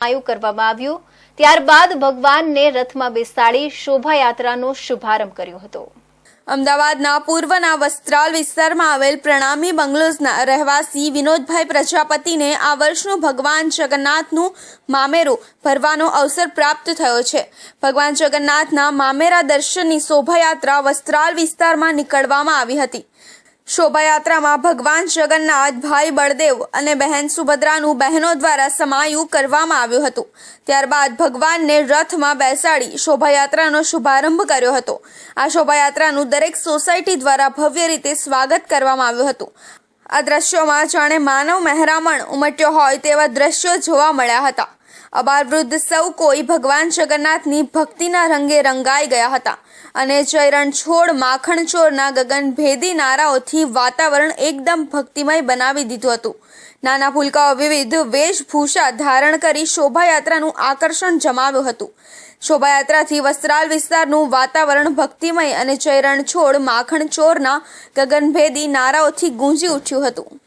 આયુ કરવામાં આવ્યું. ત્યારબાદ ભગવાનને રથમાં બેસાડી શોભાયાત્રાનો શુભારંભ કર્યો હતો. અમદાવાદના પૂર્વના વસ્ત્રાલ વિસ્તારમાં આવેલ પ્રણામી બંગલોઝના રહેવાસી વિનોદભાઈ પ્રજાપતિને આ વર્ષનું ભગવાન જગન્નાથનું મામેરું ભરવાનો અવસર પ્રાપ્ત થયો છે. ભગવાન જગન્નાથના મામેરા દર્શનની શોભાયાત્રા વસ્ત્રાલ વિસ્તારમાં નીકળવામાં આવી હતી. શોભાયાત્રામાં ભગવાન જગન્નાથ, ભાઈ બળદેવ અને બહેન સુભદ્રાનું બહેનો દ્વારા સમાયું કરવામાં આવ્યું હતું. ત્યારબાદ ભગવાનને રથમાં બેસાડી શોભાયાત્રાનો શુભારંભ કર્યો હતો. આ શોભાયાત્રાનું દરેક સોસાયટી દ્વારા ભવ્ય રીતે સ્વાગત કરવામાં આવ્યું હતું. આ દ્રશ્યોમાં જાણે માનવ મહેરામણ ઉમટ્યો હોય તેવા દ્રશ્યો જોવા મળ્યા હતા. અબાર વૃદ્ધ સૌ કોઈ ભગવાન જગન્નાથની ભક્તિના રંગે રંગાઈ ગયા હતા. અને ચૈરણ છોડ, માખણ ચોરના ગગનભેદી નારાઓથી વાતાવરણ એકદમ ભક્તિમય બનાવી દીધું હતું. નાના ફૂલકાઓ વિવિધ વેશભૂષા ધારણ કરી શોભાયાત્રાનું આકર્ષણ જમાવ્યું હતું. શોભાયાત્રાથી વસ્ત્રાલ વિસ્તારનું વાતાવરણ ભક્તિમય અને ચૈરણ છોડ, માખણ ચોરના ગગનભેદી નારાઓથી ગુંજી ઉઠ્યું હતું.